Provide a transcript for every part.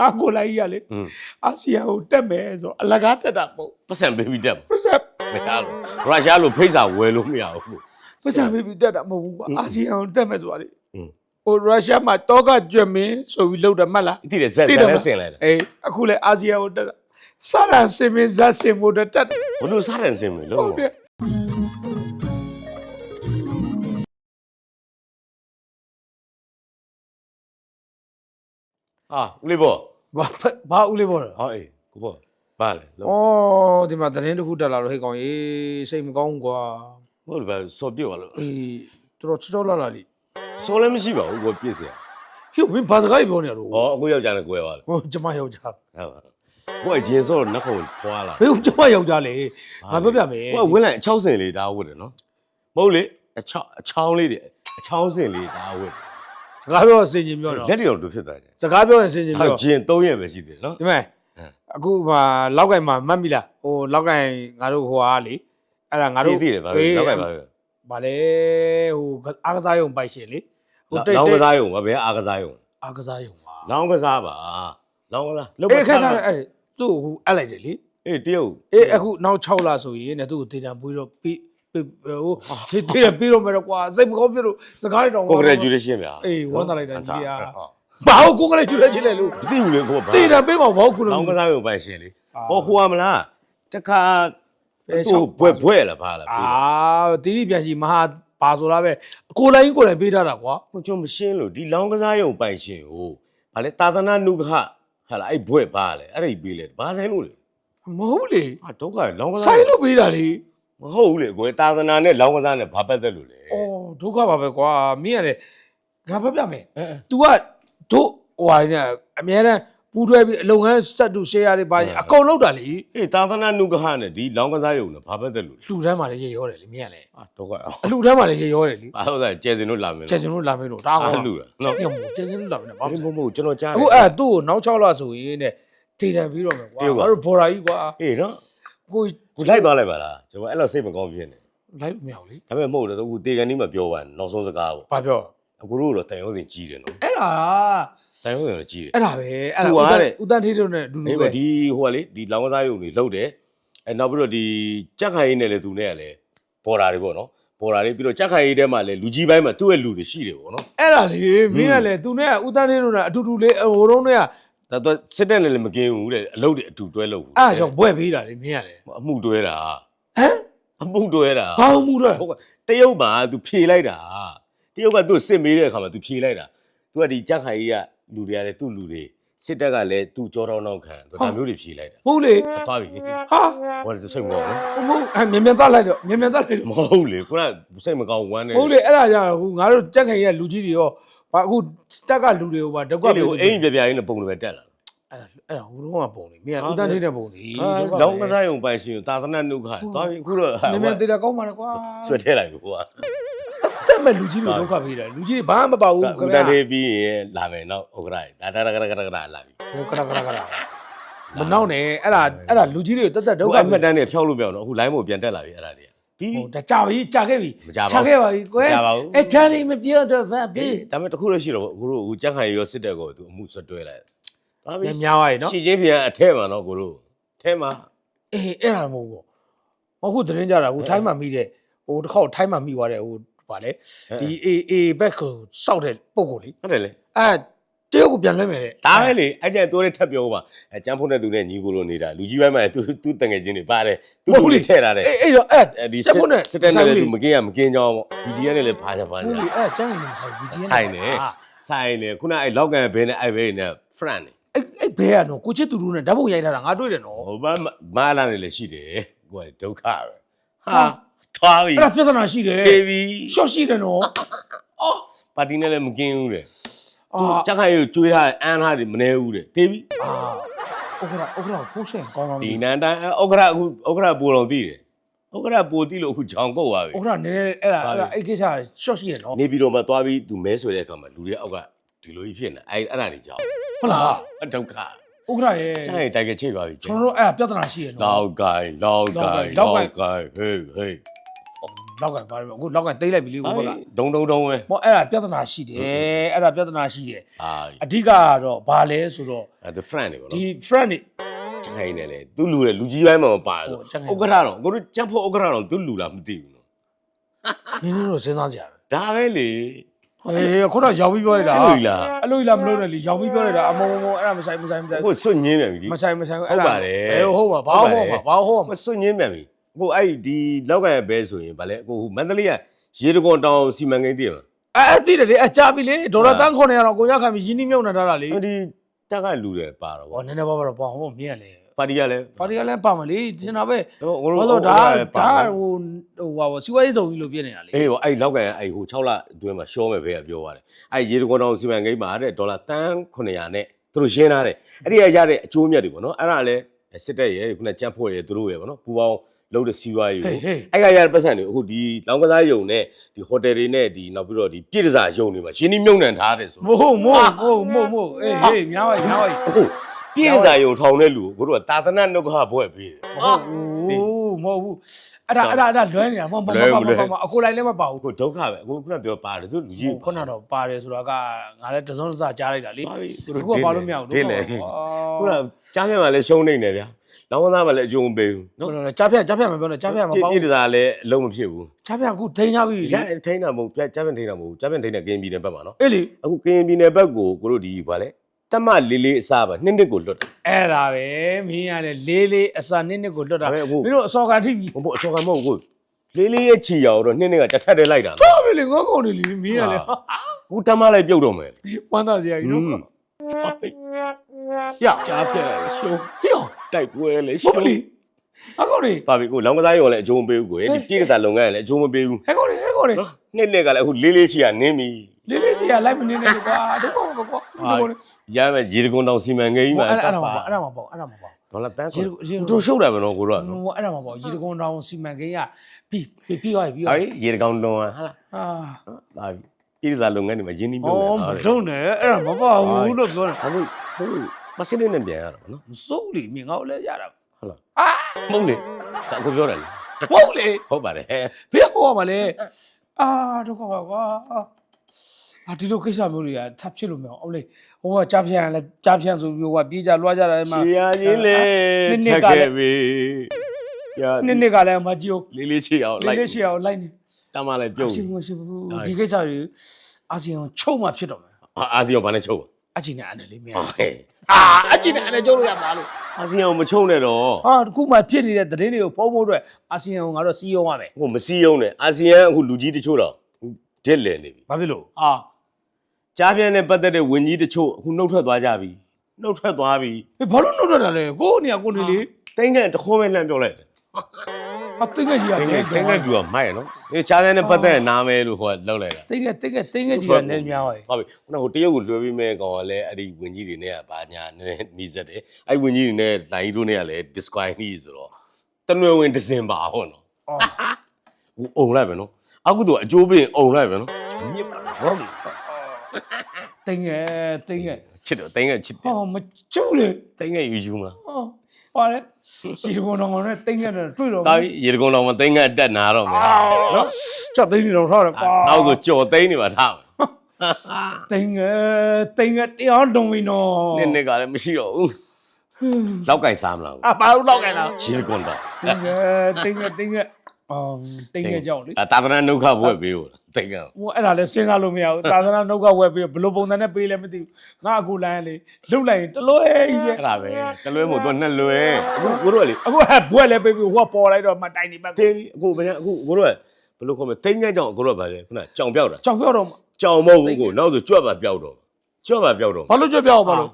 ငါကိုလိုက်ကြီးကလေအာဆီယံကိုတက်မယ်ဆိုအလကားတက်တာပေါ့ပတ်စံဘေဘီတက်ပစံမရလို့ရုရှားလိုဖိတ်စာဝယ်လို့မရဘူးပတ်စံဘေဘီတက်တာမဟုတ်ဘူးကွာအာဆီယံကိုတက်မယ်ဆိုတာလေဟိုရုရှားမှာတောကကျွတ်မင်းဆိုပြီးလောက်တယ်မှတ်လားတိတယ်ဇက်ဇက်နဲ့ဆင်လိုက်တာအေးအခုလေအာဆီယံကိုတက်တာစတာစင်မင်းဇက်စင်မို့တက်တယ်ဘလို့စတာစင်မင်းလို့ဟုတ်တယ်ဟာဦးလေးဘော ဘာဘာဦးလေးပေါ့လဲဟောအေးကိုဘောပါလေလို့ဩဒီမှာသတင်းတစ်ခုတက်လာလို့ဟဲ့ကောင်ရေးစိတ်မကောင်းဘူးကွာဟုတ်တယ်ဗျစော်ပြုတ်ရလို့အေးတော်တော်ချောချောလာလာလိစော်လည်းမရှိပါဘူးကိုပြစ်စရာဟိုမင်းဘာစကားပြောနေရတော့ဩအခုယောက်ျားနဲ့ကိုရပါလေဟိုကျမယောက်ျားဟုတ်ပါကိုကဂျင်းစော်နှက်ခုံဖွာလာဘယ်ကျမယောက်ျားလေငါပြောပြမယ်ကိုကဝင်းလိုက်အချောက်စင်လေးဒါဝတ်တယ်နော်မဟုတ်လေအချောက်အချောင်းလေးတွေအချောင်းစင်လေးဒါဝတ် စကားပြောစင်ကျင်ပြောတော့လက်တွေတော့တို့ဖြစ်သွားတယ်စကားပြောရင်စင်ကျင်ဟာပြောဂျင်း3ရက်ပဲရှိသေးတယ်နော် ဒီမဲ့ဟမ် အခုမှာလောက်ကင်မှာမှတ်မိလားဟိုလောက်ကင်ငါတို့ဟိုဟာလေအဲ့ဒါငါတို့သိတယ်ဗာပဲနောက်ကပါပဲဗာလေဟိုအားကစားရုံပိုက်ရှင်လေဟိုလောင်းကစားရုံပါဘယ်အားကစားရုံအားကစားရုံပါလောင်းကစားပါလောင်းကစားလုတ်အေးခက်ထားခက်အဲ့သူ့ဟိုအဲ့လိုက်တယ်လေအေးတရုတ်အေးအခုနောက်6လဆိုရင်တဲ့သူ့ကိုဒေတာပွေးတော့ပြီးပြီး ဟိုဒေဒေတာပြီးတော့မယ်တော့ကွာစိတ်မကောင်းပြလို့စကားတွေတော့ congratulation ဗျာအေးဝမ်းသာလိုက်တာကြီးဗျာဟုတ်ဘာဟုတ်ကိုကလေးကျွတ်လဲချင်းလဲလို့မသိဘူးလေကိုကဒေတာပေးမှာဘာဟုတ်ကိုလို့ လောင်းကစားရုံပိုင်ရှင်လေအာ ဟောဟိုကမလားတခါဘယ်သူ့ဘွဲ့ဘွဲ့လားဗာလားအာတီတီပြန်ရှိမဟာဘာဆိုလားပဲကိုလိုင်းကိုလိုင်းပေးထားတာကွာကိုကျွန်မရှင်းလို့ဒီလောင်းကစားရုံပိုင်ရှင်ဟိုဗာလေသာသနာနုခဟာလားအဲ့ဘွဲ့ပါလေအဲ့ဒီပေးလေဘာဆိုင်လို့လေမဟုတ်လေဟာဒုက္ခလောင်းကစားဆိုင်လို့ပေးတာလေ မဟုတ်ဘူးလေကိုယ်သာသနာနဲ့လောင်းကစားနဲ့ဘာပတ်သက်လို့လဲအော်ဒုက္ခပါပဲကွာမင်းကလည်းငါပြပြမယ်အဲ तू ကတို့ဟိုဟာနေအများတန်းပူးတွဲပြီးအလုပ်ငန်းစက်တူ share တွေပါရင်အကုန်လောက်တာလေအေးသာသနာနုခနဲ့ဒီလောင်းကစားရုံနဲ့ဘာပတ်သက်လို့လဲလှူတန်းမှလည်းရေရောတယ်လေမင်းကလည်းဟာဒုက္ခအလှူတန်းမှလည်းရေရောတယ်လေဘာလို့လဲကျဲစင်တို့လာမယ်ကျဲစင်တို့လာမေးလို့ဒါအားကောလူလားနော်ညမို့ကျဲစင်တို့လာမေးတော့ဘာဘာမှမဟုတ်မဟုတ်ကျွန်တော်ကြားတယ်အခုအဲ့သူ့ကိုနောက်6လဆိုရင်တဲ့ဒေတံပြီးတော့မယ်ကွာတရုတ်ကငါတို့ဘော်ရာကြီးကွာအေးနော် ကိုကိုလိုက်သွားလိုက်ပါလားကျွန်တော်အဲ့လိုစိတ်မကောင်းဖြစ်နေလိုက်လို့မရဘူးလေဒါပေမဲ့မဟုတ်တော့အခုတေကန်ဒီမှာပြောပါနောက်ဆုံးစကားပေါ့ဘာပြောအခုတို့တော့တန်ရုံးစင်ကြီးတယ်နော်အဲ့ဒါတန်ရုံးစင်တော့ကြီးတယ်အဲ့ဒါပဲအဲ့သူဒါကဦးတတဲ့န်းဦးတန်းထေးတို့နဲ့အတူတူအေးပဲပဲဒီဟိုကလေဒီလောင်းကစားရုံတွေလှုပ်တယ်အဲနောက်ပြီးတော့ဒီကြက်ခိုင်ရင်းနဲ့လေသူနဲ့ကလည်းဘော်ဒါတွေပေါ့နော်ဘော်ဒါတွေပြီးတော့ကြက်ခိုင်ရင်းထဲမှာလည်းလူကြီးပိုင်းမှာသူ့ရဲ့လူတွေရှိတယ်ပေါ့နော်အဲ့ဒါလေမင်းကလည်းသူနဲ့ဦးတန်းထေးတို့နဲ့အတူတူလေးဟိုတုန်းကအဲ့ ဒါတော့စစ်တက်နဲ့လည်းမကင်းဘူးတဲ့အလုပ်တွေအတူတွဲလုပ်ဘူး ဒါကြောင့်ဘွဲ့ပေးတာလေမင်းကလည်း အမှုတွဲတာ ဟမ် အမှုတွဲတာ ဘာမှုတော့ ဟုတ်ကဲ့တရုတ်မှာ तू ဖြေလိုက်တာတရုတ်ကသူ့စစ်မေးတဲ့အခါမှာ तू ဖြေလိုက်တာ तू ကဒီကြက်ခိုင်ကြီးကလူတွေကလည်းသူ့လူတွေစစ်တပ်ကလည်း तू ကြောတောင်းနောက်ခံသူဒါမျိုးတွေဖြေလိုက်တာ ဟုတ်လေ အသွားပြီ ဟာ ဟောတယ်စိတ်မကောင်းဘူး မဟုတ်အမြန်မြန်သားလိုက်တော့မြန်မြန်သားလိုက်တော့ မဟုတ်လေခုနကစိတ်မကောင်းဝမ်းနေ ဟုတ်လေအဲ့ဒါကြောင့်အခုငါတို့ကြက်ခိုင်ရဲ့လူကြီးတွေရော ဘာအခုတက်ကလူတွေကိုပါဒုက္ခကပေးလေကိုအိမ်ပြပြရင်းနဲ့ပုံတွေပဲတက်လာအဲ့ဒါအဲ့ဒါဟိုတုန်းကပုံလေမင်းကဦးတန်းထေးတဲ့ပုံလေဟာလောင်းကစားရုံပိုင်ရှင်သာသနာနုခသွားပြီအခုတော့မြန်မြန်သေးတာကောင်းပါလေကွာဆွဲထဲလိုက်ပြီကိုကတက်မဲ့လူကြီးတွေဒုက္ခပေးတာလူကြီးတွေဘာမှမပါဘူးဦးတန်းသေးပြီးရင်လာမယ်နော်ဥက္ကရာဒါဒါဒါဒါဒါလာပြီဟိုကရကရကရမနောက်နဲ့အဲ့ဒါအဲ့ဒါလူကြီးတွေတက်တက်ဒုဒုက္က္ခခမှတ်တမ်းတွေဖျောက်လို့ပြောင်းတော့အခု line ပေါ်ပြန်တက်လာပြီအဲ့ဒါတွေပြီး ဟိုဒါကြာပြီကြာခဲ့ပြီမကြပါဘူးကြာခဲ့ပါပြီကွယ်မကြပါဘူးအဲ့ချမ်းနေမပြောတော့ဘာပြီပြီဒါပေမဲ့တခုလို့ရှိတော့အခုတို့အခုကြက်ခိုင်ရောစစ်တက်ကိုသူအမှုဆွတွဲလိုက်ဒါပြီညများသွားပြီနော်ရှီချင်းပြန်အထဲမှာနော်ကိုတို့ထဲမှာအေးအဲ့ဒါမဟုတ်ဘူးပေါ့အခုသတင်းကြတာဟိုထိုင်းမှာမိတဲ့ဟိုတစ်ခေါက်ထိုင်းမှာမိသွားတဲ့ဟိုဗာလေဒီအေးအေးဘက်ကိုစောက်တဲ့ပုံကိုလေဟုတ်တယ်လေအဲ တရုတ်ကိုပြန်လွှဲမယ်တဲ့ဒါပဲလေအဲ့ကျန်တိုးလေးထပ်ပြောပါအဲကျန်းဖုန်းတဲ့သူနဲ့ညီကိုလိုနေတာလူကြီးပိုင်းမှာသူသူတငယ်ချင်းတွေပါတယ်သူလူတွေထဲထားတယ်အေးအဲ့တော့အဲ့အဲဒီချက်ဖို့နဲ့စစ်တက်နဲ့လည်းဆိုင်သူမကင်းရမကင်းကြောင်းပေါ့ဒီကြီးကလည်းဘာညာဘာဟုတ်ညာလေအဲ့ကျန်းနေနေဆိုင်ဘူးကြီးဆိုင်နေဆိုင်နေခုနအဲ့လောက်ကန်ဘဲနဲ့အဲ့ဘဲနဲ့ friend နေအဲ့အဲ့ဘဲကနော်ကိုချစ်သူတို့နဲ့ဓာတ်ပုံရိုက်ထားတာငါတွေ့တယ်နော်ဟိုဘာမာလာနေလည်းရှိတယ်ကိုကဒုက္ခပဲဟာထွားပြီအဲ့ဒါပြဿနာရှိတယ်ဖေးပြီရှော့ရှိတယ်နော်အော်ပါတီနဲ့လည်းမကင်းဘူးတဲ့ သူအာကြက်ခိုင်ကိုကျွေးထားတဲ့အန်းထားတွေမနေဘူးတဲ့တေးပြီအာဥက္ကရာဥက္ကရာဖိုးဆန်ကောင်းကောင်းဒီဒီနန်တန်ဥက္ကရအခုဥက္ကရပူတော်သိတယ်ဥက္ကရပူသိလို့အခုဂျောင်ကုတ်သွားပြီဥက္ကရာနည်းနည်းအဲ့ဒါအဲ့ဒါအဲ့ကိစ္စရှော့ရှိတယ်နော်နေပြီးတော့မှသွားပြီးသူမဲဆွဲတဲ့အခါမှာလူတွေအောက်ကဒီလိုကြီးဖြစ်နေအဲ့အဲ့ဒါတွေကြောင်ဟုတ်လားအဒုက္ခဥက္ကရာရဲ့ကျန်ရင်တိုက်ကချိတ်သွားပြီကျွန်တော်တို့အဲ့ဒါပြဿနာရှိရနော်လောက်ကိုင်းလောက်ကိုင်းလောက်ကိုင်းကိုင်းဟေးဟေး လောက်ကန်ပါတယ်အခုလောက်ကန်တိတ်လိုက်ပြီလေဟာကိုကဒုံဒုံဒုံပဲဟောအဲ့ဒါပြဿနာရှိတယ်အဲ့ဒါပြဿနာရှိတယ်ဟာအဓိကကတော့ဘာလဲဆိုတော့အဲ the friend တွေပေါ့ဒီနော် friend တွေခိုင်းနေလေသူလူတယ်လူကြီးပိုင်းမှာမပါဟုတ်ဘူးကျန်ဥခိုင်းက္ကဋ္ဌတော့ကိုတို့ချက်ဖို့ဥက္ကဋ္ဌတော့သူလူလားမသိဘူးနော်နင်းတို့စဉ်းစားကြရမယ်ဒါပဲလေအေးခုနကရောင်ပြီးပြောလိုက်တာအဲ့လိုကြီးလားအဲ့လိုကြီးလားမလို့နဲ့လေရောင်ပြီးပြောလိုက်တာအမုံမုံအဲ့ဒါမဆိုင်မဆိုင်မဆိုင်ကိုစွန့်ညင်းပြန်ပြီဒီမဆိုင်မဆိုင်ဟုတ်အဲ့ဒါပါတယ်ဘယ်လိုဟုတ်ပါဘာဟုတ်ဟုတ်ပါပါတယ်ဘာဟုတ်မပါစွန့်ညင်းပြန်ပြီ ကိုအဲ့ဒီလောက်ကရဘဲဆိုရင်ဗာလဲကိုမန္တလေးကရေတကွန်တောင်စီမံကိန်းတည်မှာအဲ့အဲ့သိတယ်လေအကြပြီလေဒေါ်လာတန်း900တော့ကိုရခံပြီးရင်းနှီးမြုပ်နှံထားတာလေဒီတက်ကလူတယ်ပါတော့ဟောဗောနည်းနည်းပါးပါတော့ဘာဟုတ်မြင်ရလေပါတီကလည်းပါတီကလည်းပါမလေတင်တာပဲတော့ကိုဘာတို့လို့ဒါပါဒါတယ်ဟိုဟိုဟာစီဝါရေးစုံကြီးလို့ပြင်နေတာလေအေးဟိုအဲ့လောက်ကရအဲ့ဟို6လအတွင်းမှာရှောမယ်ပဲပြောပါတယ်အဲ့ရေတကွန်တောင်စီမံကိန်းမှာတဲ့ဒေါ်လာတန်း900နဲ့သူတို့ရှင်းထားတယ်အဲ့ဒီကရတဲ့အကျိုးမြတ်တွေဗောနော်အဲ့ဒါလည်းစစ်တပ်ရဲ့ခုနကြက်ဖွဲ့ရဲ့သူတို့ရဲ့ဗောနော်ပူပေါင်း လုပ်တဲ့စီးပွားရေးဟေးကိုဟေးအဲ့ကရတဲ့ပတ်စံတွေအခုဒီလောင်းကစားယုံနဲ့ဒီဟိုတယ်တွေနဲ့ဒီနောက်ပြီးတော့ဒီပြည်တစားယုံတွေမှာရှင်းနှီးမြုံနှံထားတယ်ဆိုမို့မို့မို့မို့မို့အေးဟေးများပါများပါအခုပြည်တစားယုံထောင်တဲ့လူကိုတို့ကတာသနာနှုတ်ခဘွဲ့ပေးတယ်မဟုတ်ဘူးမဟုတ်ဘူးအဲ့ဒါအဲ့ဒါအဲ့ဒါလွဲနေတာမဟုတ်မဟုတ်မဟုတ်မဟုတ်အကိုလိုက်လည်းမပါဘူးအခုဒုက္ခပဲအခုခုနပြောပါတယ်သူလူကြီးခုနတော့ပါတယ်ဆိုတာကငါလည်းတစုံတစကြားလိုက်တာလေပါပြီအခုကပါလို့မရဘူးဒီလေဟုတ်ခုနကြားမြတ်မှာလည်းရှုံးနေတယ်ဗျာ လောင်းကစားမှာလည်းအကျုံးပေးဘူးနော်နော်ကြားဖြတ်ကြားဖြတ်မပြောနဲ့ကြားဖြတ်မပေါ့ပြည်တစားလည်းအလုံးမဖြစ်ဘူးကြားဖြတ်အခုထိန်းထားပြီရထိန်းတာမဟုတ်ပြကြားပြန်ထိန်းတာမဟုတ်ကြားပြန်ထိန်းတဲ့ကင်းပြည်နယ်ဘက်မှာနော်အေးလေအခုကင်းပြည်နယ်ဘက်ကိုကိုတို့ဒီဘာလဲတမလေးလေးအစားပါနှစ်နှစ်ကိုလွတ်တယ်အဲ့ဒါပဲမင်းရတယ်လေးလေးအစာနစ်နစ်ကိုလွတ်တာဒါပေမဲ့အခုမင်းတို့အစောကန်ထိပြီဘို့အချောကမဟုတ်ကိုလေးလေးရဲ့ချီရအောင်တော့နှစ်နှစ်ကတစ်ထက်တည်းလိုက်တာနော်တော့ပြီလေငေါကောင်နေလေမင်းရလေအခုတမလိုက်ပြုတ်တော့မယ်ဝမ်းသာစရာကြီးနော်ဟွန်းရကြားပြက်လိုက်ရှုံးဟေ့ တိုက်ပွဲလေဟုတ်ရှုံးလေအကောင်နေပါပြီကိုလောင်းကစားရုံလည်းအကျိုးမပေးဘူးကိုဒီပြည်ကစားလုပ်ငန်းလည်းအကျိုးမပေးဘူးဟဲ့ကောင်နေဟဲ့ကောင်နေနော်နှစ်နှစ်ကလည်းအခုလေးလေးချီရနင်းပြီလေးလေးကြီးကလိုက်မနေနဲ့ကွာတို့ကောင်မကွာတို့ကောင်နေရမယ်ရေတကွန်တောင်စီမံကိန်းမှာအဲ့အဲ့ဒါမှာပေါ့အဲ့ဒါမှာပေါ့အဲ့ဒါမှာပေါ့ဒေါ်လာတန်းရေဆိုရေတို့ရှုပ်တာပဲနော်ကိုတို့ကနော်ဟိုအဲ့ဒါမှာပေါ့ရေတကွန်တောင်စီမံကိန်းကပြီးပြီးပြီးသွားပြီပြီးဟာသွားပြီရေတကောင်တောင်ဟာလားအာပါပြီပြည်ကစားလုပ်ငန်းတွေမှာရင်းနှီးမြှုပ်အော်မနှံထားတယ်တုံးနဲ့အဲ့ဒါမပေါ့ဘူးလို့ပြောတာအခုဟုတ် ပစင်းလေးနဲ့ပြန်ရတာပေါ့နော်မစိုးလေမြင်ငါ့ကိုလည်းရတာဟုတ်လားအာမဟုတ်လေဒါအခုပြောတယ်လေဟုတ်လေဟုတ်ပါတယ်ဘယ်ဟောမှာလဲအာတော့ကွာကွာအာဒီလိုကိစ္စမျိုးတွေကထပ်ဖြစ်လို့မရအောင်ဟုတ်လေဟိုကကြားဖြန်လဲကြားဖြန်ဆိုပြီးဟိုကပြေးကြလွှားကြတယ်မှာချီရချင်းလေနှစ်နှစ်ထက်ကလည်းခဲ့ပြီရနှစ်နှစ်ကလည်းမကြည့်လေးလေးချီအောင်ဘူးလိုက်လေးလေးရှိအောင်လိုက်နေတမလည်းပြုတ်ရှိဘူးရှိဘူးဒီကိစ္စတွေအာဆီယံချုပ်မှဖြစ်တော့မယ်အာဆီယံဘာနဲ့ချုပ် အချင်းနဲ့အနေလေးမရဟဲ့အာအချင်းနဲ့အနေကျုပ်လို့ရမှာလို့အာဆီယံကိုမချုပ်နဲ့တော့ဟာအခုမှဖြစ်နေတဲ့သတင်းတွေကိုပုံဖို့အတွက်အာဆီယံကိုငါတို့စီးရုံးရမယ်ဟိုမစီးအောင်နဲ့အာဆီယံအခုလူကြီးတချို့တော့ဒစ်လဲနေပြီဘာဖြစ်လို့အာကြားပြန်နဲ့ပတ်သက်တဲ့ဝင်ကြီးတချို့အခုနှုတ်ထွက်သွားကြပြီနှုတ်ထွက်သွားပြီအေးဘာလို့နှုတ်ထွက်တာလဲကိုယ့်နေရာကိုယ်နေလေတိုင်းကန်တခေါ်ပဲလှမ်းပြောလိုက်တယ် အသိငယ်ကြီးကတိုင်းနဲကန်တိုင်းကန်ပြူကမိုက်ရနော်ဒီကြားပြန်နဲ့ပတ်သက်တဲ့နာမဲလို့ဟိုကလောက်လိုက်တာသိငယ်သိငယ်သိငယ်ကြီးကနဲများပါလေဟုတ်ပြီခုနကဟိုတရုတ်ကိုလွှဲပြီးမဲ့ကောင်ကလည်းအဲ့ဒီဝင်ကြီးတွေနဲ့ကဘာညာနည်းနည်းနှီးစက်တယ်အဲ့ဝင်ကြီးတွေနဲ့လိုင်းတို့နဲ့ကလည်း disqualify နှီးဆိုတော့တနွယ်ဝင်ဒဇင်ပါဟုတ်နော်အော်ဟိုအုံလိုက်ပဲနော်အခုတော့အကျိုးပင်အုံလိုက်ပဲနော်ညစ်ပါလားဟုတ်ပြီသိငယ်သိငယ်ချစ်တော့တိုင်းကချစ်တယ်ဟောမကျူးလေတိုင်းကယူယူမှာဟော ပါလေစီတကုံတော်နဲ့သိငယ်တော့တွေ့တော့တာပြီရေတကုံတော်မှာတိုင်းကတက်နာတော့မယ်နော်ချက်သိနေတော့ထားတယ်ကွာနောက်ဆိုကြော်သိန်းနေပါထားမယ်သိငယ်သိငယ်တရားလုံးပြီနော်နစ်နစ်ကလည်းမရှိတော့ဘူးလောက်ကင်စားမလားအပါလို့လောက်ကြလားရေတကုံတော်သိငယ်သိငယ်သိငယ် အော်သိငယ်ကြောက်လေအတာသနာနှုတ်ခဘွဲ့ပေးလို့တိုင်းကဟိုအဲ့ဒါလည်းစဉ်းစားလို့မရဘူးသာသနာနှုတ်ကဝယ်ပြီးဘယ်လိုပုံစံနဲ့ပေးလဲမသိဘူးငါအခုလမ်းလေလှုပ်လိုက်ရင်တလွဲကြီးပဲအဲ့ဒါပဲတလွဲမို့သူနှစ်လွဲအခုကိုတို့ကလေအခုဟဲ့ဘွက်လည်းပေးပြီးဟိုကပေါ်လိုက်တော့မတိုင်နေပါတင်းပြီအခုဗျာအခုကိုတို့ကဘယ်လိုခေါ်မလဲတင်းငယ်ကြောင်ကိုတို့ကဗာလေခုနကြောင်ပြောက်တာကြောက်ပြောတော့ကြောင်မဟုတ်ဘူးကိုနောက်ဆိုကြွက်ပါပြောက်တော့ကြွက်ပါပြောက်တော့ဘာလို့ကြွပြောက်ဘာလို့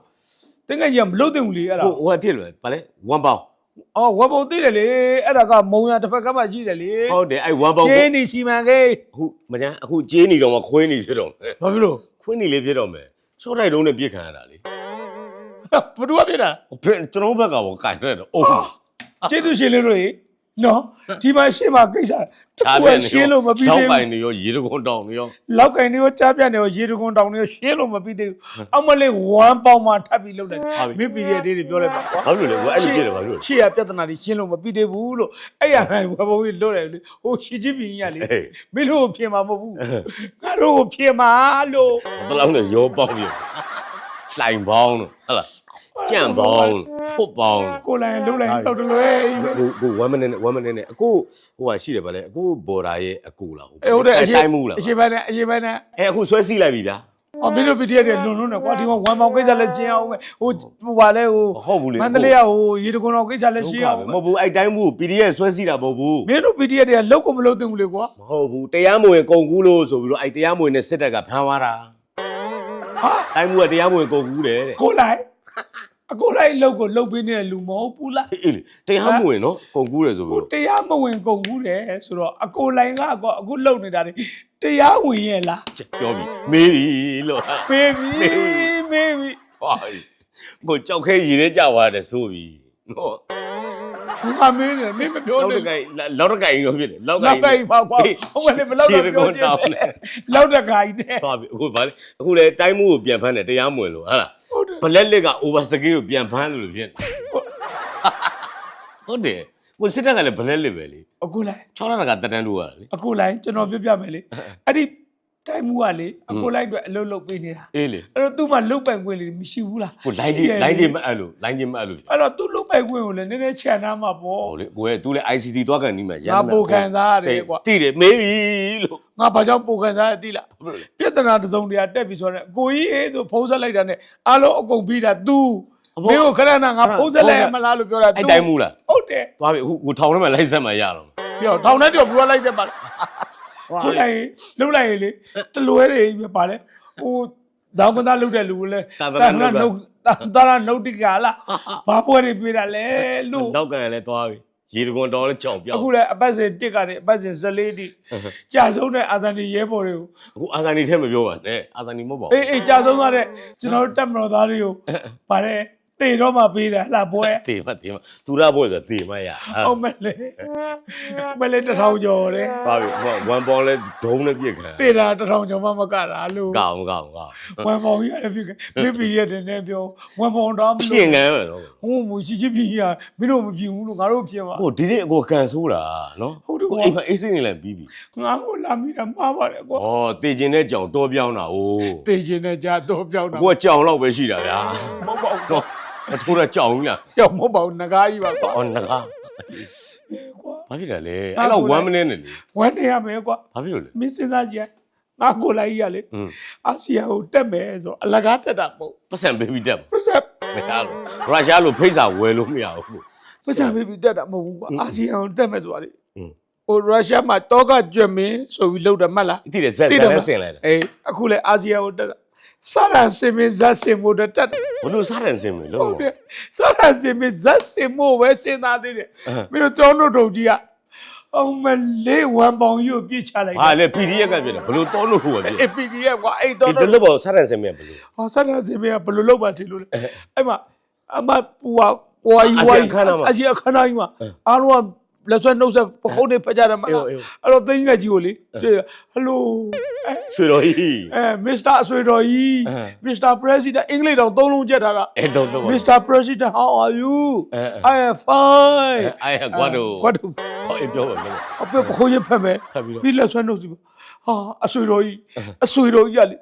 တင်းငယ်ကြီးကမလို့တင်ဘူးလေအဲ့ဒါဟိုဟိုကဖြစ်လို့ဗာလေဝမ်ပေါင် အော်ဝက်ပုံသိတယ်လေအဲ့ဒါကမုံရတစ်ဖက်ကမှကြည့်တယ်လေဟုတ်တယ်အဲ့ဝမ်ပေါင်ကျင်းနေစီမံကိန်းအခုမကျန်အခုကြေးနေတော့မှခွင်းနေဖြစ်တော့မယ်ဘာဖြစ်လို့ခွင်းနေလေးဖြစ်တော့မယ်ချော့တိုက်တုံးနဲ့ပြစ်ခံရတာလေဘသူကဖြစ်တာဘယ်ကျွန်တော်ဘက်ကဘောကင်တဲ့တော့အိုးကျေးဇူးရှင်လေးတို့ရေ နော်ဒီမှာရှင်းမှာကိစ္စချားတစ်ပြခုန်ကရှင်းလို့မပြီးတောသေးက်ပိုဘူးင်နေရောရေတကွန်တောင်နေရောလောက်ကင်နေရောကြားပြတ်နေရောရေတခွန်တောင်နေရောရှင်းလို့မပြီးသေးဘူးအောက်မလေးဝမ်းပေါင်းမှထပ်ပြီးလုပ်တယ်မိပီရီလေးတွေပြောလိုက်ပါကွာဘာလို့လဲကွာအဲ့လိုပြည့်တယ်ဘာလို့လဲရှေ့ရပြဿနာတွေရှင်းလို့မပြီးသေးဘူးလို့အဲ့ရဟန်ဝဘုံကြီးလွတ်တယ်လေဟိုရှီချစ်ပင်ကြီးကလေဟေးမင်းတို့ကိုပြင်မှာမဟုတ်ဘူးငါတို့ကိုပြင်မှာလို့ဘယ်လောက်နဲ့ရောပေါင်းပြီလှိုင်ပေါင်းလို့ဟုတ်လားကြံ့ပေါင်းလို့ ထုတ်ပေါင်းလို့ကိုယ်လိုက်လှုပ်လိုက်တော့တလွဲကိုကို1 minute နဲ့1 minute နဲ့အကိုဟိုဟာရှိတယ်ဗါလဲအကိုဘော်ဒါရဲ့အကိုလားအေးဟုတ်တယ်အရှိတိုင်းမှုလားအရှိပိုင်းနဲ့အရှိပိုင်းနဲ့အဲအခုဆွဲစီးလိုက်ပြီဗျာအော်မင်းတို့ပီတီရက်တွေလွန်လွန်းတယ်ကွာဒီမှာဝမ်ပေါင်ကိစ္စလည်းရှင်းအောင်ပဲဟိုဟိုပါလဲဟိုမဟုတ်ဘူးလေမန္တလေးကဟိုရေတခွန်တော်ကိစ္စလည်းဒုရှက္ခင်းအောင်ပဲပဲမဟုတ်ဘူးအဲ့တိုင်းမှုကို PDF ဆွဲစီးတာမဟုတ်ဘူးမင်းတို့ပီတီရက်တွေကလောက်ကိုမလောက်သင့်ဘူးလေကွာမဟုတ်ဘူးတရားမဝင်ကုန်ကူးလို့ဆိုပြီးတော့အဲ့တရားမဝင်နဲ့စစ်တပ်ကဖမ်းသွားတာဟာတိုင်းမှုကတရားမဝင်ကုန်ကူးတယ်တဲ့ကိုလိုက် အကိုလိုက်လောက်ကိုလောက်ပေးနေတဲ့လူမဟုတ်ဘူးလားအေးလေတရားမဝင်နော်ကုန်ကူးတယ်ဆိုပြီးဟိုတော့တရားမဝင်ကုန်ဘူးတယ်ဆိုတော့အကိုလိုင်ကကောအခုလောက်နေတာတွေတရားဝင်ရဲ့လားပြောပြီမေးပြီလို့မေးပြီမေးပြီဟာကိုကြောက်ခဲရည်နဲ့ကြောက်သွားတယ်ဆိုပြီနော်ဘုရားမင်းနေမင်းမပြောလောက်နဲ့တကိုင်လောက်တကိုင်ရောဖြစ်တယ်လောက်လောက်ကိုင်ပါကွာဟိုမလေးမလောက်တော့ပြောချင်တယ်လောက်တကိုင်နဲ့ သွားပြီအခုဗာလေအခုလေတိုင်းမှုကိုပြန်ဖမ်းတယ်တရားမဝင်လို့ဟာလား ဟုတ်တယ်ဘလက်လက်က over skill ကိုပြန်ဖမ်းလို့ဖြစ်နေဟုတ်တယ်ကိုစစ်တပ်ကလည်းဘလက်လက်ပဲလေအကိုလိုက်6လကတက်တန်းလို့ရတယ်လေအကိုလိုက်ကျွန်တော်ပြပြမယ်လေအဲ့ဒီ တိုင်းမှုကလေအကိုလိုက်အတွက်အလုပ်လုပ်ပေးနေတာအေးလေအဲ့တော့သူ့မှာလုတ်ပိုင်ခွင့်လေးမရှိဘူးလားကိုလိုင်းကြီးလိုင်းကြီးမအဲ့လို့လိုင်းကြီးမအဲ့လို့ဖြစ်အဲ့တော့သူ့လုတ်ပိုင်ခွင့်ကိုလည်းနည်းနည်းခြံထားမှာပေါ့ဟိုလေကိုရဲ့ तू လေ ICT သွားကန်နီးမှာငါပိုခံစားရတယ်ကွာတိတယ်မေးပြီလို့ငါဘာကြောင့်ပိုခံစားရသိလားပြဿနာတစ်စုံတရာတက်ပြီဆိုတော့အကိုကြီးအေးဆိုဖုံးဆက်လိုက်တာနဲ့အားလုံးအကုန်ပြီးတာ तू မင်းကိုခဏနာငါဖုံးဆက်လိုက်ရမလားလို့ပြောတာအဲ့တိုင်းမူလားဟုတ်တယ်သွားပြီအခုကိုထောင်ထဲမှာလိုက်ဆက်မှရတော့ပြောထောင်ထဲတော့ဘူးလိုက်တဲ့ပါလား ဆိုလိုက်ရင်လှုပ်လိုက်ရင်လေတလွဲတွေကြီးပဲပါလေဟိုတောင်ကသားလှုပ်တဲ့လူကိုလေတာနှုတ်တာတာနှုတ်တိကလားဘာပွဲတွေပြေးတာလဲလို့နောက်ကန်ရလဲသွားပြီရေတကွန်တော်လဲကြောင်ပြောက်အခုလည်းအပတ်စဉ်တစ်ကနေအပတ်စဉ်14တိကြာဆုံးတဲ့အာသန်ဒီရဲဘော်တွေကိုအခုအာဇာနီထဲမပြောပါနဲ့အာဇာနီမဟုတ်ပါဘူးအေးအေးကြာဆုံးသွားတဲ့ကျွန်တော်တို့တက်မတော်သားတွေကိုပါတယ် တေတော့မှပေးတာလှပွဲတေမတေမသူရဘွဲဆိုတေမရဟာဟုတ်မလဲမလဲတစ်ထောင်ကျော်တယ်သွားပြီဝမ်ပေါင်းလဲဒုံးနဲ့ပြစ်ခံတေတာတစ်ထောင်ကျော်မှမကတာလို့ကောင်းကောင်းကောင်းဝမ်ပေါင်ကြီးရတယ်ဖြစ်ခဲ့မိပီရက်တယ်နဲ့ပြောဝမ်ပေါင်တော့မဖြလို့င်ငန်းမယ်နော်ဟိုမူရှိချစ်ပြီကမင်းတို့မပြင်ဘူးလို့ငါတို့ပြင်ပါကိုဒီနေ့အကိုကန်ဆိုးတာနော်ဟုတ်တယ်ကွာအိမ်မှာအေးစိနေလဲပြီးပြီငါ့ကိုလာမိတာမှားပါတယ်ကွာဩတေကျင်တဲ့ကြောင်တော်ပြောင်းတာ哦တေချင်တဲ့ကြာတော့ပြောင်းတာကိုကကြောင်တော့ပဲရှိတာဗျာမဟုတ်ပါဘူး မထိုးတာကြောက်ဘူးလားကြောက်မဟုတ်ပါဘူးငကားကြီးပါကွာဟောငကားကွာဘာဖြစ်တာလဲအဲ့တော့1 minute နဲ့လေဝမ်းနေရမယ်ကွာဘာဖြစ်လို့လဲမင်းစဉ်းစားကြည့်ငါကိုလိုက်ရလေအာဆီယံကိုတက်မယ်ဆိုအလကားတက်တာပေါ့ပတ်စံဘေဘီတက်ပတ်စံမရဘူးရုရှားလိုဖိတ်စာဝယ်လို့မရဘူးပတ်စံဘေဘီတက်တာမဟုတ်ဘူးကွာအာဆီယံကိုတက်မယ်ဆိုတာလေဟိုရုရှားမှာတောကကြွမင်းဆိုပြီးလောက်တယ်မှတ်လားသိတယ်ဇက်ဇက်နဲ့ဆင်လိုက်တာအေးအခုလေအာဆီယံကိုတက်တာ စရန်စင်မင်းဇတ်စင်မို့တက်တယ်ဘလို့စားတယ်ဆင်မလို့ဟုတ်တယ်စရန်စင်မင်းဇတ်စင်မို့ပဲစဉ်းစားသေးတယ်အဟမင်းတို့တောင်းတို့တို့ကြီးကအောင်မလေးဝမ်ပေါင်ကြီးကိုပြစ်ချလိုက်ဟာလေ PDF ကပြတယ်ဘလို့တောလို့ဟိုကပြအေး PDF ကွာအဲ့တောဒီင်းတတို့လို့ပေါ့စားတယ်ဆင်မဘလို့ဟာစရန်စင်မင်းကဘယ်လိုလုပ်ပါထင်လို့လဲအဲ့မှာအမပူဟာဟိုဟာယူဝိုင်းအစီအခဏကြီးမှာအားလုံးက လက်ဆွဲနှုတ်ဆက်ပခုံးနေဖက်ကြတယ်မလားအဲ့တော့သိန်းကကြီးကိုလေဟယ်လိုဆွေတော်ကြီးအဲမစ္စတာအဆွေတော်ကြီးအဲမစ္စတာပရက်စီဒန့်အင်္ဂလိပ်တော်သုံးလုံးကြက်ထားတာအဲ့တော့တော့ Mr. President how are you အဲ I am fine အဲ့ကွာတော့ကွာတော့ဟောအေးပြောပါမယ်အဖေပခိုးရဖက်မယ်ဖတ်ပြီးတော့ပြီးလက်ဆွဲနှုတ်စီပါဟာအဆွေတော်ကြီးအဆွေတော်ကြီးကလေ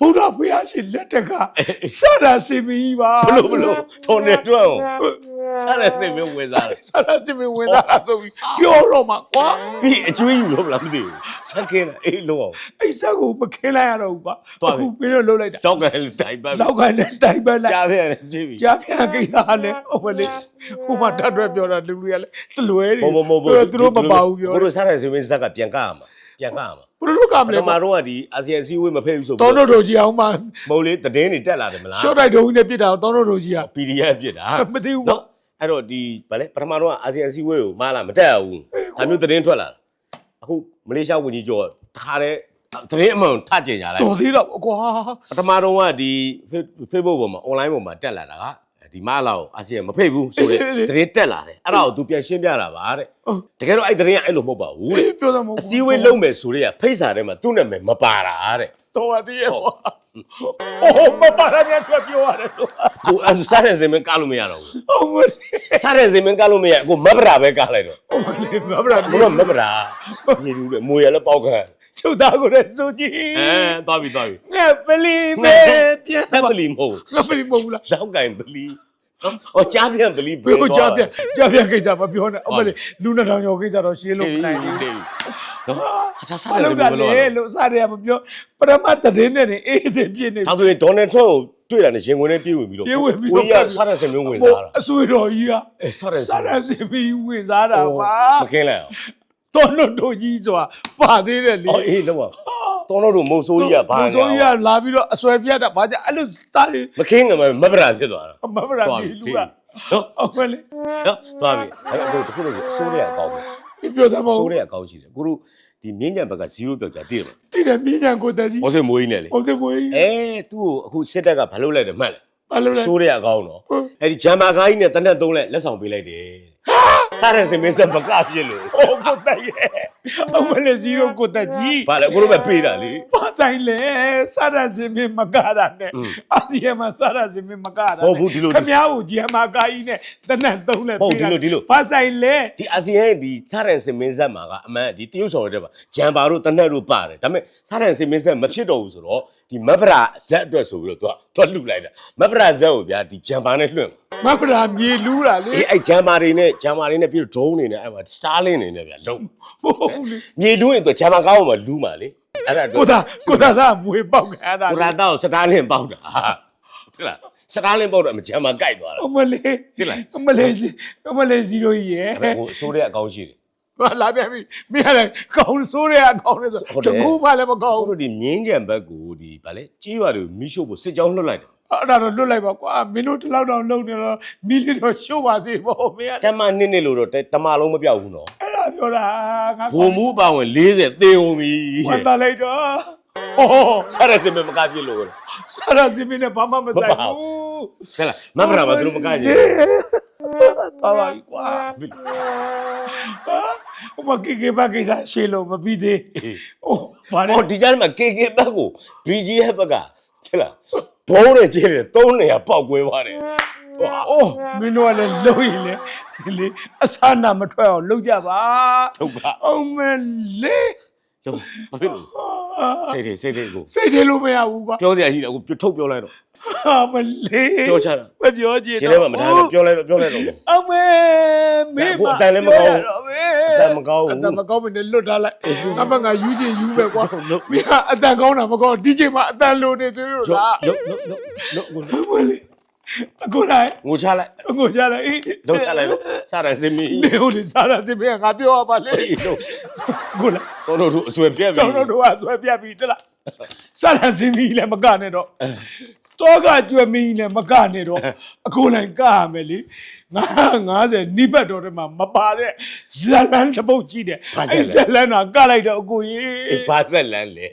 ဘုရားဖျားရှင်လက်တက်ကစတာစင်မီပါဘလို့ဘလို့ထုံနေတွန်းစားတယ်ဆင်မဝင်စားတယ်စတာစင်မီဝင်သားဆိုပြီးပြောတော့မှာကွာပြီးအကျွေးယူလို့မလားမသိဘူးစက်ကင်းအေးလုံးအောင်အဲ့စက်ကိုမခင်းလိုက်ရတော့ဘူးကွာသွားပြီအခုပြီးတော့လှုပ်လိုက်တာတောက်ကလေးတိုင်ပတ်လောက်ကနေတိုင်ပန်းလိုက်ကြားပြရတယ်ကြည့်ပြီကြားပြန်ကိစ္စလည်းဟုတ်မလေးဟိုမှာတတ်တွဲပြောတာလူလူရလဲတလွဲတွေဘောဘောဘောသူတို့မပါဘူးပြောဘလို့စားတယ်ဆင်မဇက်ကပြန်ကရမှာပြန်ကရမှာ ဘယ်လိုလုပ်ကမပလဲထမတော့ကဒီအာဆီယံစည်းဝေးမဖိတ်ဘူးဆိုတောင်းတို့တို့ကြီးအောင်မှမဟုတ်လေတည်င်းတွေတက်လာတယ်မလားရှော့တိုက်တုံးနဲ့ပြစ်တာတောင်းတို့တို့ကြီးက PDF ပြစ်တာမသိဘူးနော်အဲ့တော့ဒီဗာလေပထမတော့အာဆီယံစည်းဝေးကိုမလာမတက်ဘူးဒါမျိုးသတင်းထွက်လာတာအခုမလေးရှားဝန်ကြီးကျော်တခါတည်းသတင်းအမှန်ထကြင်ကြလိုက်တော်သေးတော့ကွာပထမတော့ကဒီ Facebook ပေါ်မှာ online ပေါ်မှာတက်လာတာက ဒီမလာကိုအာဆီယံမဖိတ်ဘူးဆိုတဲ့သတင်းတက်လာတယ်အဲ့ဒါကို तू ပြန်ရှင်းပြတာပါတဲ့ဟုတ်တကယ်တော့အဲ့သတင်းကအဲ့လိုမဟုတ်ပါဘူးတဲ့ပြောသားမဟုတ်အစည်းအဝေးလုပ်မယ်ဆိုတဲ့ကဖိတ်စာထဲမှာသူ့နာမည်မပါတာတဲ့တော်ပါသေးရဲ့ကွာအိုးမပါရတဲ့အတွက်ပြောရတယ်လို့ကိုအဲ့ဒါစားတဲ့စင်မင်းကလို့မရတော့ဘူးဟုတ်မလေးစားတဲ့စင်မင်းကလို့မရကိုမဗရာပဲကလိုက်တော့ဟုတ်မလေးမပါရဘုရားမဗရာညီလူလေမွေရလဲပေါက်ခံ ချုပ်သားကိုလည်းစိုးကြည့်အဲသွားပြီသွားပြီငါပလီမဲပြန်ငါပလီမဟုတ်ငါပလီမဟုတ်ဘူးလားလောက်ကင်ပလီနော်ဟောကြားပြန်ပလီပြောကြပြန်ကြပြန်ကိစ္စမပြောနဲ့အမလေးလူနှစ်ထောင်ကျော်ကိစ္စတော့ရှင်းလို့မနိုင်ဘူးတယ်နော်ဟာစားဘာတဲ့စလို့င်မတာင်းမလို့လဲလို့စားတယ်မပြောပရမတ်တည်နေနေအေးသေးပြင်းနေဒါဆိုရင်ဒေါ်နယ်ထရန့်ကိုတွေ့တာနဲ့ရင်ဝင်နဲ့ပြေးဝင်ပြီးတော့ပြေးဝင်ပြီးကိုတော့ကြီးကစားတဲ့စင်မင်းဝင်ဟိုစားတာအဆွေတော်ကြီးကအဲစားတဲ့စင်စားရစင်ပြီးဝင်စားတာပါမခင်းလိုက်အောင် တော်တော်တို့ကြီးဆိုတာပါသေးတယ်လေအော်အေးလုံးဝတော်တော်တို့မုံဆိုးကြီးကဘာမုံဆိုးကြီးကလာပြီးတော့အဆွဲပြတ်တာဘာကြအဲ့လိုစားတယ်မခင်းကမမဗရာဖြစ်သွားတာမမရာကြီးလူကနော်အမလေးနော်သွားပြီအဲ့တော့တခုလို့အစိုးရအကောင်းပဲပြောစမ်းမအဟုတ်စိုးရအကောင်းရှိတယ်ကိုတို့ဒီမြင်းကြံဘက်က0ပြောက်ကြတည်တယ်တည်တယ်မြင်းညံကိုတက်ကြီးဘောဆွေမိုးကြီးနဲ့လေဟုတ်တယ်ကိုကြီးအဲသူ့ကိုအခုစစ်တပ်ကဘာလုပ်လိုက်တယ်မှတ်လဲဘာလို့လဲဆိုးရအကောင်းတော့ဟုတ်အဲ့ဒီဂျမ်မာကားကြီးနဲ့တနက်သုံးလက်လက်ဆောင်ပေးလိုက်တယ် စားတဲ့စင်မင်းဆက်မကပြစ်လို့ဟိုကိုတက်ရဲ့ အမလေးဇီရိုကိုတက်ကြီး ဘာလဲကိုတို့ပဲပေးတာလေ ပါတိုင်းလေစားရစင်မမကတာနဲ့ อืม အာဒီယမစားရစင်မမကတာ ဟုတ်ဘူးဒီလို ခမ ्या ကိုဂျီမာကာကြီးနဲ့တနတ်သုံးလက် ဟုတ်ဒီလိုဒီလို ပါဆိုင်လေ ဒီအာဆီယံရဲ့ဒီစားတဲ့စင်မင်းဆက်မှာကအမှန်ဒီတရုတ်ဆောင်ရတဲ့ပါဂျမ်ဘာတို့တနက်တို့ပါတယ်ဒါပေမဲ့စားတဲ့စင်မင်းဆက်မဖြစ်တော့ဘူးဆိုတော့ဒီမဗရာဇက်အတွက်ဆိုပြီးတော့သူကသူကလှူလိုက်တာမဗရာဇက်ကိုဗျာဒီဂျမ်ဘာနဲ့လွှင့် မဖရာမြေလူးတာလေ အေးအဲ့ဂျမ်ဘာတွေနဲ့ဂျမ်ဘာတွေနဲ့ပြီးတော့ဒရုန်းတွေနဲ့အဲ့မှာစတာလင်းတွေနဲ့ဗျာလုံး ဟုတ်လေမြေလူးရင်သူဂျမ်ဘာကောင်းမှလူးမှာလေအဲ့ဒါကိုသာကိုသာသာမွေပေါက်ခံတာကိုရာတောက်စတာလင်းပေါက်တာဟုတ်လားစတာလင်းပေါက်တော့မဂျမ်ဘာကြိုက်သွားတာအမလေးသိလားအမလေးအမလေးဇီရိုကြီးရဲ့အဲ့ဟိုအစိုးရအကောင်းရှိတယ်ဟာလာပြန်ပြီမင်းကလည်းကောင်းဆိုးရအကောင်းလေဆိုဟုတ်တယ်တကူမှလည်းမကောင်းဟိုဘူးတို့ဒီမြင်းကြံဘက်ကိုဒီဗာလေကြေးရွာတွေကိုမိရှို့ဖို့စစ်ကြောင်းလွှတ်လိုက်တယ်အဲ့ဒါတော့လွတ်လိုက်ပါကွာမင်းတို့ဒီလောက်တော့လုံနေတော့မီလီတော့ရှိုးပါသေးဘောမင်းကတမနှစ်နှစ်လို့တော့တမလုံးမပြောက်ဘူးနော်အဲ့ ဒါပြောတာငါဘုံမှုပါဝင်40သေုံပြီဝတ်တာလိုက်တော့ဟောစားရစင်မကပြစ်လို့ဆရာစီမင်းနဲ့ဘာမှမဆိုင်မပါဘူးဟဲ့လားမမရာမသူတို့မကကြည့်တော်ပါပြီကွာဟိုမကေကေဘာကိစ္စရှေးလို့မပြီးသေးဟိုဘာလဲဟောဒီကြားမှာ KK ဘက်ကို BGF ဘက်ကဟဲ့လားဘုံနဲ့ကြေးတယ်3နေရပေါက်ကွဲသွားတယ်ဟော အိုးမင်းတို့ကလည်းလုံရင်လေဒီလေအဆာနာမထွက်အောင်လုပ်ကြပါထုတ်ပါအောင်မလေးလုံးဘာဖြစ်လို့စိတ်တွေစိတ်တွေကိုစိတ်ထဲလို့မရဘူးကွာပြောစရာရှိတယ်အခုထုတ်ပြောလိုက်တော့အာမလေးပြောချတာမပြောချင်ရှင်းလဲမှာမထားနဲ့ပြောလိုက်တော့ပြောလိုက်တော့အမေမင်းအခုအတန်လည်းမကောင်းဘူးဘူးအတန်မကောင်းဘူးအတန်မကောင်းဘူးနဲ့လွတ်ထားလိုက်ငါမငါယူချင်ယူပဲကွာလို့မင်းကအတန်ကောင်းတာမကောင်းဒီချိန်မှာအတန်လိုနေသေးလို့လုလားတ်လုတ်လုတ်လုတ်ကိုအမလေး အခုလိုက်ငိုချလိုက်အခုကြလိုက်အေးလုတ်ချလိုက်လို့စားရစင်မီလေဟိုလေစားတာတင်ပြငါပြောရပါလေအေးလို့အခုလိုက်တော်တော်တို့အဆွဲပြက်ပြီတောင်းတော့တော့ဆွဲပြပြီတလားစားတာစင်ပြီးလည်းမကနေတော့တော့ကကျွဲမင်းလည်းမကနေတော့အခုလိုက်ကရမယ်လေငါ 90နိဘတ်တော်ထဲမှာမပါတဲ့ဇလန်တစ်ပုတ်ကြည့်တယ်အဲ့ဇလန်ကကလိုက်တော့အကိုကြီးအေးဘာဆက်လန်းလေ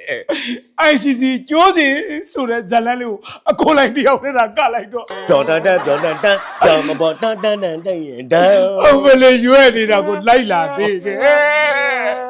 ICC ကျိုးစီဆိုတဲ့ဇလန်လေးကိုအကိုလိုက်တယောက်နဲ့ကကလိုက်တော့တော်တန်တန်တော်တန်တန်တော်မပေါ်တန်တန်တန်တန်ရင်တန်အမလေးရွယ်နေတာကိုလိုက်လာသေးတယ်